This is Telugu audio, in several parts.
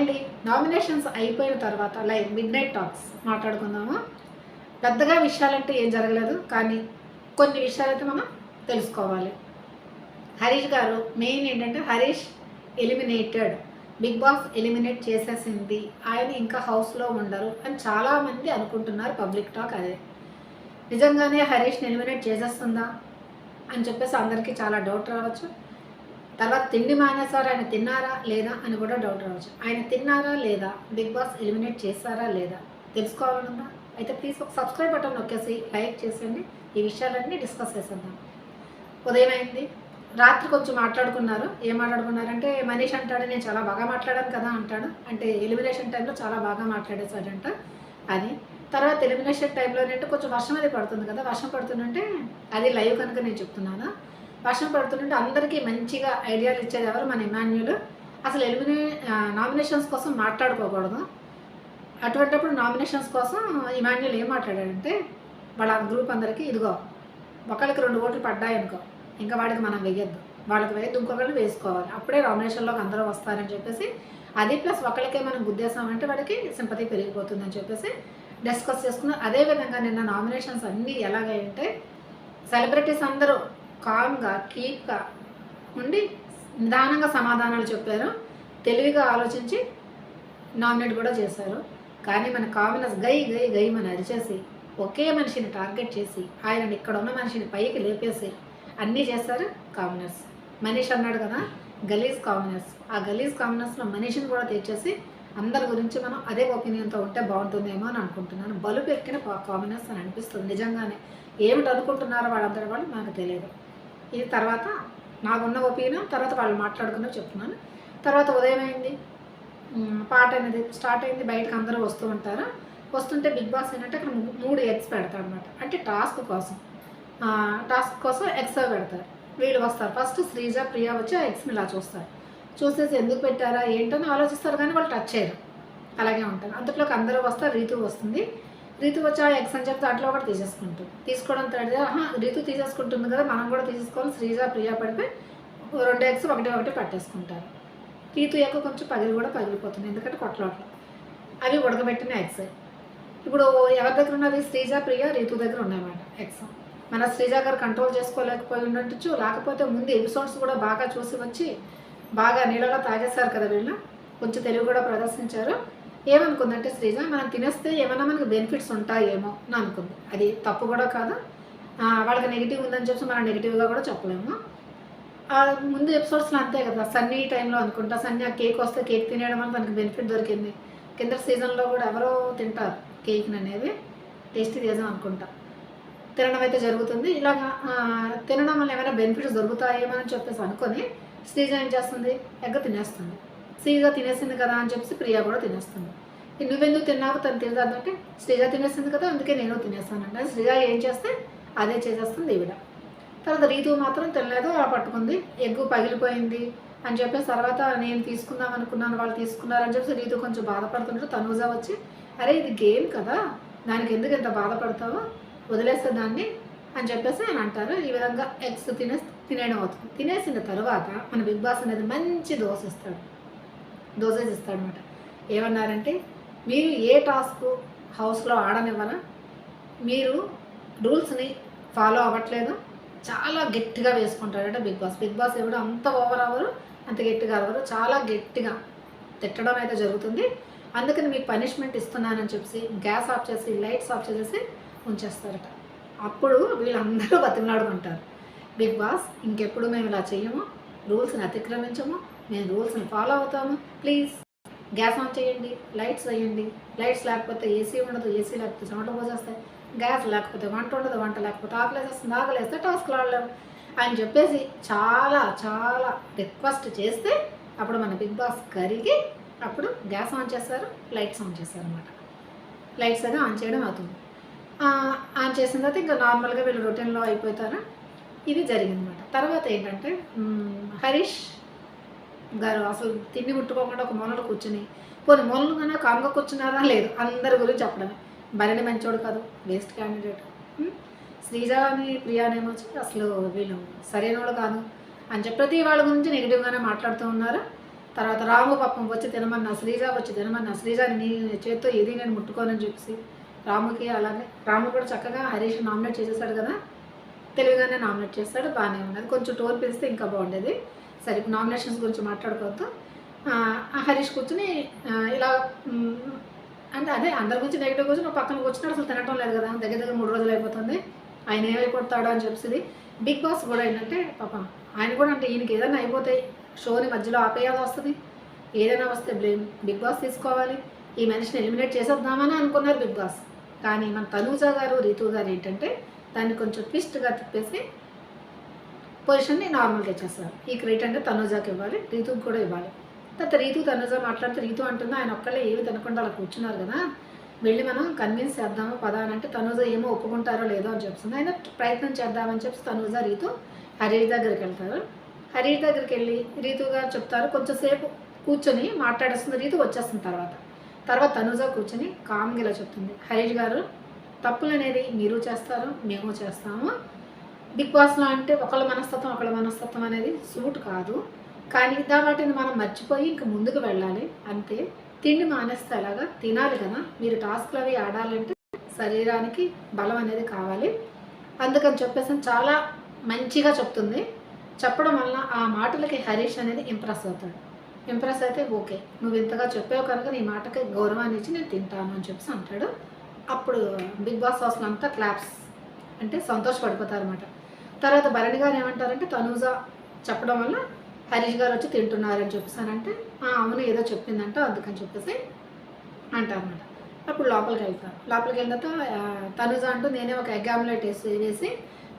అండి నామినేషన్స్ అయిపోయిన తర్వాత లైక్ మిడ్ నైట్ టాక్స్ మాట్లాడుకుందామా? పెద్దగా విషయాలంటే ఏం జరగలేదు కానీ కొన్ని విషయాలైతే మనం తెలుసుకోవాలి. హరీష్ గారు మెయిన్ ఏంటంటే Harish eliminated Bigg Boss eliminate చేసేసింది. ఆయన ఇంకా హౌస్లో ఉండరు అని చాలామంది అనుకుంటున్నారు పబ్లిక్ టాక్ అదే. నిజంగానే హరీష్ని ఎలిమినేట్ చేసేస్తుందా అని చెప్పేసి అందరికీ చాలా డౌట్ రావచ్చు. తర్వాత తిండి మానేసారు ఆయన తిన్నారా? లేదా? అని కూడా డౌట్ రావచ్చు. ఆయన తిన్నారా? లేదా? బిగ్ బాస్ ఎలిమినేట్ చేస్తారా లేదా? తెలుసుకోవాలనుందా? అయితే ప్లీజ్ ఒక సబ్స్క్రైబ్ బటన్ నొక్కేసి లైక్ చేసేయండి. ఈ విషయాలన్నీ డిస్కస్ చేసేద్దాం. ఉదయం అయింది. రాత్రి కొంచెం మాట్లాడుకున్నారు. ఏం మాట్లాడుకున్నారంటే మనీష్ అంటాడు నేను చాలా బాగా మాట్లాడాను కదా అంటాడు. అంటే ఎలిమినేషన్ టైంలో చాలా బాగా మాట్లాడేసాడంట అది. తర్వాత ఎలిమినేషన్ టైంలో ఏంటంటే కొంచెం వర్షం అది పడుతుంది కదా. వర్షం పడుతుందంటే అది లైవ్ కనుక నేను చెప్తున్నాను? వర్షం పడుతుంటే అందరికీ మంచిగా ఐడియాలు ఇచ్చేది ఎవరు? మన ఇమాన్యుల్ అసలు ఎలిమినే నామినేషన్స్ కోసం మాట్లాడుకోకూడదు. అటువంటిప్పుడు నామినేషన్స్ కోసం ఇమాన్యుల్ ఏం మాట్లాడాడంటే వాళ్ళ గ్రూప్ అందరికీ ఇదిగో ఒకరికి రెండు ఓట్లు పడ్డాయనుకో ఇంకా వాడికి మనం వెయ్యొద్దు. వాళ్ళకి వేయద్దు ఇంకొకరిని వేసుకోవాలి. అప్పుడే నామినేషన్లోకి అందరూ వస్తారని చెప్పేసి అది ప్లస్ ఒకరికే మనం గుద్దేశామంటే వాడికి సింపతి పెరిగిపోతుందని చెప్పేసి డిస్కస్ చేసుకున్నాం. అదేవిధంగా నిన్న నామినేషన్స్ అన్నీ ఎలాగంటే సెలబ్రిటీస్ అందరూ కామ్గా కీప్గా ఉండి నిదానంగా సమాధానాలు చెప్పారు. తెలివిగా ఆలోచించి నామినేట్ కూడా చేశారు. కానీ మన కామినస్ గై గై గై మన అరిచేసి ఒకే మనిషిని టార్గెట్ చేసి ఆయనని ఇక్కడ ఉన్న మనిషిని పైకి లేపేసి అన్నీ చేశారు కామినర్స్ మనీష్ అన్నాడు కదా గలీజ్ కామినర్స్ ఆ గలీజ్ కామినర్స్లో మనిషిని కూడా తెచ్చేసి అందరి గురించి మనం అదే ఒపీనియన్తో ఉంటే బాగుంటుందేమో అని అనుకుంటున్నాను. బలుపు ఎక్కిన కామినర్స్ అని అనిపిస్తుంది నిజంగానే. ఏమిటి అనుకుంటున్నారో వాళ్ళందరి వాళ్ళు మనకు తెలియదు. ఇది తర్వాత నాకున్న ఒపీనియన్ తర్వాత వాళ్ళు మాట్లాడుకున్నా చెప్తున్నాను. తర్వాత ఉదయం అయింది. పాట అనేది స్టార్ట్ అయింది. బయటకు అందరూ వస్తూ ఉంటారు. వస్తుంటే బిగ్ బాస్ ఏంటంటే అక్కడ మూడు ఎగ్స్ పెడతాడు అనమాట అంటే టాస్క్ కోసం. టాస్క్ కోసం ఎగ్స్ పెడతారు. వీళ్ళు వస్తారు. ఫస్ట్ శ్రీజ ప్రియా వచ్చి ఆ ఎగ్స్ని ఇలా చూస్తారు. చూసేసి ఎందుకు పెట్టారా ఏంటని ఆలోచిస్తారు కానీ వాళ్ళు టచ్ చేయరు. అలాగే ఉంటారు. అంతట్లోకి అందరూ వస్తారు. రీతు వస్తుంది. రీతు వచ్చి ఆ ఎగ్స్ అని చెప్తే అట్లా ఒకటి తీసేసుకుంటుంది తీసుకోవడం తడి ఆహా రీతు తీసేసుకుంటుంది కదా మనం కూడా తీసేసుకోవాలి. శ్రీజ ప్రియా పడిపోయి రెండు ఎగ్స్ ఒకటి ఒకటి పట్టేసుకుంటారు. రీతు యొక్క కొంచెం పగిలి కూడా పగిలిపోతుంది ఎందుకంటే కొట్లాట్లు అవి ఉడకబెట్టిన ఎగ్స్ ఇప్పుడు ఎవరి దగ్గర ఉన్నది? శ్రీజ ప్రియ రీతు దగ్గర ఉన్నాయన్నమాట ఎగ్స్ మన శ్రీజ గారు కంట్రోల్ చేసుకోలేకపోయి ఉండొచ్చు లేకపోతే ముందు ఎపిసోడ్స్ కూడా బాగా చూసి వచ్చి బాగా నీళ్ళలో తాగేశారు కదా వీళ్ళు. కొంచెం తెలివి కూడా ప్రదర్శించారు. ఏమనుకుందంటే శ్రీజ మనం తినేస్తే ఏమైనా మనకి బెనిఫిట్స్ ఉంటాయేమో అని అనుకుంది. అది తప్పు కూడా కాదు? వాళ్ళకి నెగిటివ్ ఉందని చెప్పి మనం నెగిటివ్గా కూడా చెప్పలేము. ముందు ఎపిసోడ్స్లో అంతే కదా సన్నీ టైంలో అనుకుంటా సన్నీ ఆ కేక్ వస్తే కేక్ తినేయడం వల్ల తనకి బెనిఫిట్ దొరికింది. కింద సీజన్లో కూడా ఎవరో తింటారు కేక్ని అనేది టేస్టీ చేద్దాం అనుకుంటా. తినడం అయితే జరుగుతుంది. ఇలాగా తినడం వల్ల ఏమైనా బెనిఫిట్స్ దొరుకుతాయేమో అని చెప్పేసి అనుకొని శ్రీజ ఏం చేస్తుంది? ఎగ్గ తినేస్తుంది. శ్రీజ తినేసింది కదా అని చెప్పేసి ప్రియా కూడా తినేస్తుంది. నువ్వెందుకు తిన్నావు తను తినదంటే శ్రీజ తినేసింది కదా అందుకే నేను తినేస్తానంటే శ్రీజ ఏం చేస్తే అదే చేసేస్తుంది ఈవిడ. తర్వాత రీతు మాత్రం తినలేదు అలా పట్టుకుంది. ఎగ్గు పగిలిపోయింది అని చెప్పేసి తర్వాత నేను తీసుకుందాం అనుకున్నాను వాళ్ళు తీసుకున్నారని చెప్పేసి రీతు కొంచెం బాధపడుతుంటే తనూజా వచ్చి అరే ఇది గేమ్ కదా దానికి ఎందుకు ఇంత బాధపడతావో? వదిలేస్తే దాన్ని అని చెప్పేసి ఆయన అంటారు. ఈ విధంగా ఎగ్స్ తినే తినేయడం అవుతుంది. తినేసిన తర్వాత మన బిగ్ బాస్ అనేది మంచి దోశ ఇస్తాడు. డోసేజ్ ఇస్తాడనమాట ఏమన్నారంటే మీరు ఏ టాస్క్ హౌస్లో ఆడనివ్వనా మీరు రూల్స్ని ఫాలో అవ్వట్లేదు చాలా గట్టిగా వేసుకుంటాడట బిగ్ బాస్. బిగ్ బాస్ ఎవడు అంత ఓవర్ అవ్వరు అంత గట్టిగా అవ్వరు చాలా గట్టిగా తిట్టడం అయితే జరుగుతుంది. అందుకని మీకు పనిష్మెంట్ ఇస్తున్నానని చెప్పి గ్యాస్ ఆఫ్ చేసి లైట్స్ ఆఫ్ చేసేసి ఉంచేస్తారట. అప్పుడు వీళ్ళందరూ బతిమలాడుకుంటారు. బిగ్ బాస్ ఇంకెప్పుడు మేము ఇలా చేయము రూల్స్ని అతిక్రమించము మేము రూల్స్ని ఫాలో అవుతాము ప్లీజ్. గ్యాస్ ఆన్ చేయండి లైట్స్ వేయండి. లైట్స్ లేకపోతే ఏసీ ఉండదు ఏసీ లేకపోతే చెమట పోసేస్తాయి. గ్యాస్ లేకపోతే వంట ఉండదు వంట లేకపోతే ఆకలేసేస్తుంది. ఆకలేస్తే టాస్క్లు ఆడలేము. అని చెప్పేసి చాలా చాలా రిక్వెస్ట్ చేస్తే అప్పుడు మన బిగ్ బాస్ కరిగి అప్పుడు గ్యాస్ ఆన్ చేస్తారు లైట్స్ ఆన్ చేస్తారు అనమాట లైట్స్ అయితే ఆన్ చేయడం అవుతుంది. ఆన్ చేసిన తర్వాత ఇంకా నార్మల్గా వీళ్ళు రొటీన్లో అయిపోతారు. ఇది జరిగిందన్నమాట. తర్వాత ఏంటంటే హరీష్ గారు అసలు తిండి ముట్టుకోకుండా ఒక మూలలో కూర్చుని పోనీ మూలలో కన్నా కామ్గా కూర్చున్నారా? లేదు అందరి గురించి చెప్పడమే. భరణి మంచోడు కాదు వేస్ట్ క్యాండిడేట్ శ్రీజ అని ప్రియానేమో వచ్చి అసలు వీళ్ళు సరైన వాళ్ళు కాదు అని చెప్పి ప్రతి వాళ్ళ గురించి నెగిటివ్గానే మాట్లాడుతూ ఉన్నారు. తర్వాత రాము పాపం వచ్చి తినమన్నా శ్రీజ వచ్చి తినమన్నా శ్రీజని నీ చేత్తో ఏది నేను ముట్టుకోనని చెప్పేసి రాముకి అలాగే రాము కూడా చక్కగా హరీష్ నామినేట్ చేసేసాడు కదా? తెలివిగానే నామినేట్ చేస్తాడు బాగానే ఉన్నది. కొంచెం టోర్ పిలిస్తే ఇంకా బాగుండేది. సరే ఇప్పుడు నామినేషన్స్ గురించి మాట్లాడుకోవద్దు. హరీష్ కూర్చుని ఇలా అంటే అదే అందరి గురించి నెగిటివ్ కూర్చుని ఒక పక్కన కూర్చున్నాడు అసలు తినటం లేదు కదా దగ్గర దగ్గర మూడు రోజులు అయిపోతుంది. ఆయన ఏమైపోతాడో అని చెప్పేసి బిగ్ బాస్ కూడా ఏంటంటే పాపం ఆయన కూడా అంటే ఈయనకి ఏదైనా అయిపోతే షోని మధ్యలో ఆపేయాల్సి వస్తుంది. ఏదైనా వస్తే బ్లేమ్ బిగ్ బాస్ తీసుకోవాలి. ఈ మనిషిని ఎలిమినేట్ చేసేద్దామని అనుకున్నారు బిగ్ బాస్. కానీ మన తనూజ గారు రీతు గారు ఏంటంటే దాన్ని కొంచెం ట్విస్ట్గా తిప్పేసి పొజిషన్ని నార్మల్గా ఇచ్చేస్తారు. ఈ క్రెడిట్ అంటే తనూజాకి ఇవ్వాలి రీతుకి కూడా ఇవ్వాలి. తర్వాత రీతు తనూజ మాట్లాడితే రీతు అంటుంది ఆయన ఒక్కళ్ళే ఏమి తినకుండా అలా కూర్చున్నారు కదా. వెళ్ళి మనం కన్విన్స్ చేద్దాము పదా అని అంటే తనూజ ఏమో ఒప్పుకుంటారో లేదో అని చెప్తుంది. ఆయన ప్రయత్నం చేద్దామని చెప్పి తనూజ రీతు హరీష్ దగ్గరికి వెళ్తారు. హరీష్ దగ్గరికి వెళ్ళి రీతు గారు చెప్తారు కొంచెంసేపు కూర్చొని మాట్లాడేస్తుంది రీతు వచ్చేస్తుంది తర్వాత. తర్వాత తనూజ కూర్చొని కామ్గా ఇలా చెప్తుంది. హరీష్ గారు తప్పులు అనేది మీరు చేస్తారు మేము చేస్తాము. బిగ్ బాస్లో అంటే ఒకళ్ళ మనస్తత్వం ఒకళ్ళ మనస్తత్వం అనేది సూట్ కాదు. కానీ దా వాటిని మనం మర్చిపోయి ఇంక ముందుకు వెళ్ళాలి. అంతే తిండి మానేస్తే ఎలాగా? తినాలి కదా. మీరు టాస్క్లు అవి ఆడాలంటే శరీరానికి బలం అనేది కావాలి. అందుకని చెప్పేసి చాలా మంచిగా చెప్తుంది. చెప్పడం వల్ల ఆ మాటలకి హరీష్ అనేది ఇంప్రెస్ అవుతాడు. ఇంప్రెస్ అయితే ఓకే నువ్వు ఇంతగా చెప్పావు కనుక నీ మాటకి గౌరవాన్ని ఇచ్చి నేను తింటాను అని చెప్పేసి అంటాడు. అప్పుడు బిగ్ బాస్ హౌస్లో అంతా క్లాప్స్ అంటే సంతోషపడిపోతారు అనమాట తర్వాత భరణి గారు ఏమంటారంటే తనూజ చెప్పడం వల్ల హరీష్ గారు వచ్చి తింటున్నారని చెప్పేసానంటే "ఆ, అవును ఏదో చెప్పిందంట అందుకని చెప్పేసి అంటారన్నమాట. అప్పుడు లోపలికి వెళ్తారు. లోపలికి వెళ్ళిన తర్వాత తనుజ అంటూ నేనే ఒక ఎగ్ ఆమ్లెట్ వేసి వేసి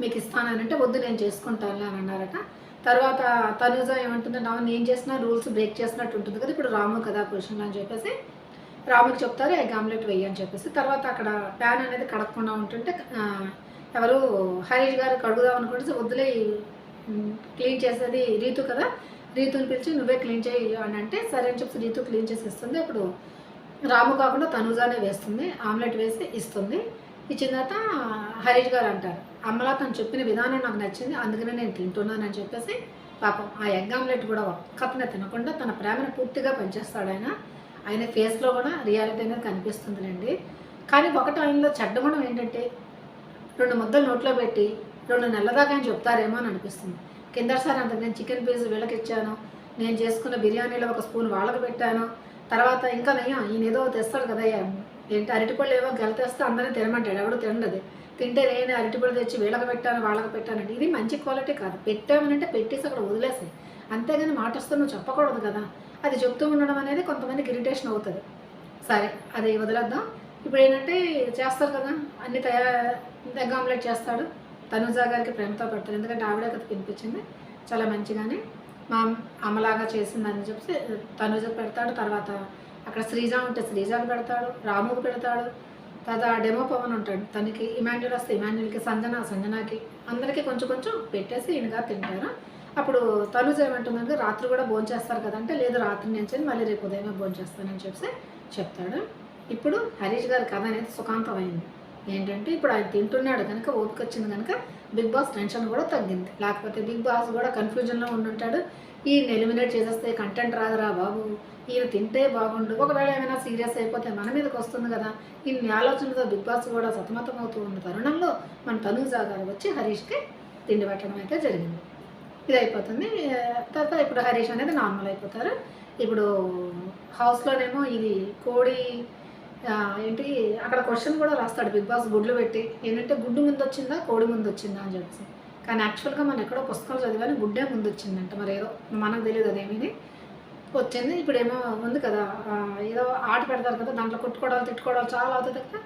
మీకు ఇస్తానంటే వద్దు నేను చేసుకుంటాను అని అన్నారట. తర్వాత తనుజ ఏమంటుందంటే అవును నేను చేసిన రూల్స్ బ్రేక్ చేసినట్టు ఉంటుంది కదా ఇప్పుడు రాము కదా పొజిషన్లో అని చెప్పేసి రాముకి చెప్తారు ఎగ్ ఆమ్లెట్ వెయ్యి అని చెప్పేసి. తర్వాత అక్కడ ప్యాన్ అనేది కడగకుండా ఉంటుంటే ఎవరు హరీష్ గారు కడుగుదాం అనుకుంటే వద్దులే క్లీన్ చేసేది రీతు కదా. రీతుని పిలిచి నువ్వే క్లీన్ చేయి అని అంటే సరే అని చెప్పి రీతు క్లీన్ చేసి ఇస్తుంది అప్పుడు రాము కాకుండా తనుజానే వేస్తుంది ఆమ్లెట్ వేసి ఇస్తుంది. ఇచ్చిన తర్వాత హరీష్ గారు అంటారు అమ్మలా తను చెప్పిన విధానం నాకు నచ్చింది అందుకనే నేను తింటున్నానని చెప్పేసి పాపం ఆ ఎగ్ ఆమ్లెట్ కూడా ఒక్కతనే తినకుండా తన ప్రేమను పూర్తిగా పనిచేస్తాడు ఆయన. ఆయన ఫేస్లో కూడా రియాలిటీ అనేది కనిపిస్తుందిలేండి. కానీ ఒకటి ఆయనలో చెడ్డ గుణం ఏంటంటే రెండు ముద్దలు నోట్లో పెట్టి రెండు నెలల దాకా ఆయన చెప్తారేమో అని అనిపిస్తుంది. కిందసారి అంత నేను చికెన్ పీస్ వీళ్ళకి ఇచ్చాను. నేను చేసుకున్న బిర్యానీలో ఒక స్పూన్ వాళ్ళకి పెట్టాను. తర్వాత ఇంకా నయ్యా ఈయన ఏదో తెస్తాడు కదయ్యా ఏంటి అరటిపళ్ళు ఏవో గెలతేస్తే అందరినీ తినమంటాడు ఎవడు తినలేదు తింటే నేను అరటిపళ్ళు తెచ్చి వీళ్ళకి పెట్టాను వాళ్ళకి పెట్టానంటే ఇది మంచి క్వాలిటీ కాదు. పెట్టామనంటే పెట్టేసి అక్కడ వదిలేసాయి. అంతేగాని మాట వస్తే నువ్వు చెప్పకూడదు కదా. అది చెప్తూ ఉండడం అనేది కొంతమందికి ఇరిటేషన్ అవుతుంది. సరే అది వదిలేద్దాం. ఇప్పుడు ఏంటంటే చేస్తారు కదా అన్ని తయారు ఎగ్ ఆమ్లెట్ చేస్తాడు. తనుజా గారికి ప్రేమతో పెడతారు ఎందుకంటే ఆవిడ కథ వినిపించింది చాలా మంచిగానే మా అమ్మలాగా చేసిందని చెప్పి తనుజ పెడతాడు. తర్వాత అక్కడ శ్రీజ ఉంటే శ్రీజాకి పెడతాడు రాముకు పెడతాడు. తర్వాత డెమో పవన్ ఉంటాడు. తనకి ఇమాన్యుల్ వస్తే ఇమాన్యుల్కి సంజన సంజనాకి అందరికీ కొంచెం కొంచెం పెట్టేసి ఈయనగా తింటారు. అప్పుడు తనుజ ఏమంటుందంటే రాత్రి కూడా భోంచేస్తారు కదా అంటే లేదు రాత్రి నుంచి మళ్ళీ రేపు ఉదయమే భోంచేస్తానని చెప్పి చెప్తాడు. ఇప్పుడు హరీష్ గారి కథ అనేది సుఖాంతమైంది. ఏంటంటే ఇప్పుడు ఆయన తింటున్నాడు కనుక ఓపిక వచ్చింది కనుక బిగ్ బాస్ టెన్షన్ కూడా తగ్గింది. లేకపోతే బిగ్ బాస్ కూడా కన్ఫ్యూజన్లో ఉండుంటాడు. ఈయన ఎలిమినేట్ చేసేస్తే కంటెంట్ రాదురా బాబు. ఈయన తింటే బాగుండు. ఒకవేళ ఏమైనా సీరియస్ అయిపోతే మన మీదకి వస్తుంది కదా. ఇన్ని ఆలోచనతో బిగ్ బాస్ కూడా సతమతమవుతూ ఉన్న తరుణంలో మన తనుజా గారు వచ్చి హరీష్కి తిండి పెట్టడం అయితే జరిగింది. ఇది అయిపోతుంది. తర్వాత ఇప్పుడు హరీష్ అనేది నార్మల్ అయిపోతారు. ఇప్పుడు హౌస్లోనేమో ఇది కోడి ఏంటి అక్కడ క్వశ్చన్ కూడా రాస్తాడు బిగ్ బాస్ గుడ్లు పెట్టి. ఏంటంటే గుడ్డు ముందు వచ్చిందా కోడి ముందు వచ్చిందా అని చెప్పేసి. కానీ యాక్చువల్గా మనం ఎక్కడో పుస్తకాలు చదివాని గుడ్డే ముందు వచ్చిందంట మరి ఏదో మనకు తెలియదు అదేమీ వచ్చింది ఇప్పుడు ఏమో ఉంది కదా ఏదో ఆట పెడతారు కదా దాంట్లో కొట్టుకోవడాలు తిట్టుకోవడాలు చాలా అవుతుంది కదా.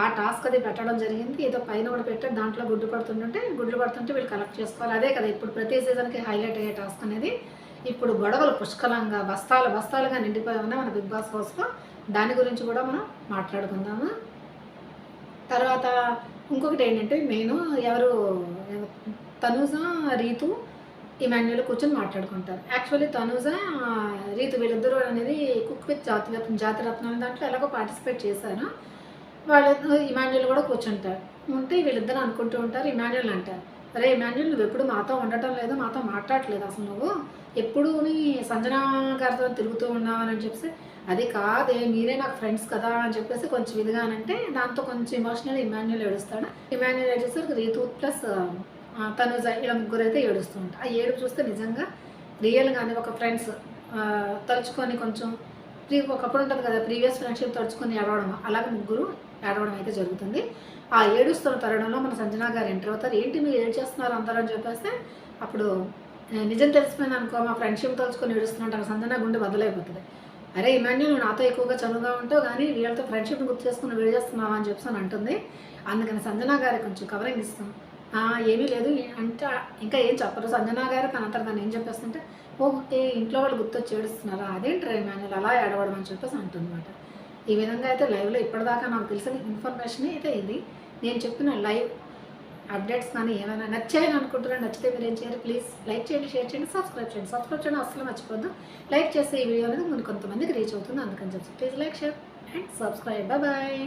ఆ టాస్క్ అది పెట్టడం జరిగింది. ఏదో పైన కూడా పెట్టారు దాంట్లో గుడ్డు పడుతుంటుంటే గుడ్లు పడుతుంటే వీళ్ళు కలెక్ట్ చేసుకోవాలి. అదే కదా ఇప్పుడు ప్రతి సీజన్కి హైలైట్ అయ్యే టాస్క్ అనేది. ఇప్పుడు గొడవలు పుష్కలంగా బస్తాలు బస్తాలుగా నిండిపోయి ఉన్నాయి మన బిగ్ బాస్ హౌస్లో. దాని గురించి కూడా మనం మాట్లాడుకుందాము? తర్వాత ఇంకొకటి ఏంటంటే నేను ఎవరు తనూజ రీతు ఇమాన్యుల్ కూర్చొని మాట్లాడుకుంటారు. యాక్చువల్లీ తనూజ రీతు వీళ్ళిద్దరూ అనేది కుక్ విత్ జాతి జాతి రత్నాలు దాంట్లో ఎలాగో పార్టిసిపేట్ చేశాను వాళ్ళు ఇమాన్యుల్ కూడా కూర్చుంటారు. ఉంటే వీళ్ళిద్దరు అనుకుంటూ ఉంటారు ఇమాన్యుల్ అంటారు. అరే ఇమాన్యుల్ నువ్వు ఎప్పుడు మాతో ఉండటం లేదు మాతో మాట్లాడట్లేదు అసలు నువ్వు. ఎప్పుడు నీ సంజన గారితో తిరుగుతూ ఉన్నావని చెప్పేసి అది కాదే మీరే నాకు ఫ్రెండ్స్ కదా అని చెప్పేసి కొంచెం ఇదిగానంటే దాంతో కొంచెం ఇమోషనల్ ఇమాన్యుల్ ఏడుస్తాడు. ఇమాన్యుల్ ఏడ్చేసరికి రీతు ప్లస్ తను ఇలా ముగ్గురు అయితే ఏడుస్తూ ఉంటారు. ఆ ఏడుపు చూస్తే నిజంగా రియల్గానే ఒక ఫ్రెండ్స్ తలుచుకొని కొంచెం ప్రీ ఒకప్పుడు ఉంటుంది కదా ప్రీవియస్ ఫ్రెండ్షిప్ తలుచుకొని ఏడవడం అలాగే ముగ్గురు ఏడవడం అయితే జరుగుతుంది. ఆ ఏడుస్తున్న తరుణంలో మన సంజనా గారు ఎంటర్ అవుతారు. ఏంటి మీరు ఏడు చేస్తున్నారు అందరూ అని చెప్పేస్తే అప్పుడు నిజం తెలిసిపోయింది అనుకో మా ఫ్రెండ్షిప్ తలుచుకొని ఏడుస్తున్నట్టు సంజనా గుండె బదలైపోతుంది అరే ఇమాన్యుల్ నువ్వు నాతో ఎక్కువగా చనువుగా ఉంటావు కానీ వీళ్ళతో ఫ్రెండ్షిప్ గుర్తు చేసుకుని వేడి చేస్తున్నావా అని చెప్పి అని అంటుంది. అందుకని సంజనా గారి కొంచెం కవరింగ్ ఇస్తాం. ఏమీ లేదు. అంటే ఇంకా ఏం చెప్పరు. సంజనా గారు తన అంతా తను ఏం చెప్పేస్తుంటే ఓ ఇంట్లో వాళ్ళు గుర్తొచ్చి ఏడుస్తున్నారా? అదేంటి రే అలా ఏడవడం అని చెప్పేసి అంటుందన్నమాట. ఈ విధంగా అయితే లైవ్లో ఇప్పటిదాకా నాకు తెలిసిన ఇన్ఫర్మేషన్ అయితే ఇది నేను చెప్పిన లైవ్ అప్డేట్స్ కానీ ఏమైనా నచ్చాయని అనుకుంటున్నా నచ్చితే మీరు ఏం చేయాలి? ప్లీజ్ లైక్ చేయండి షేర్ చేయండి సబ్స్క్రైబ్ చేయండి. సబ్స్క్రైబ్ చేయడం అసలు మర్చిపోద్దు లైక్ చేస్తే ఈ వీడియో అనేది మనకు కొంతమందికి రీచ్ అవుతుంది. అందుకని చెప్పి please like share and subscribe bye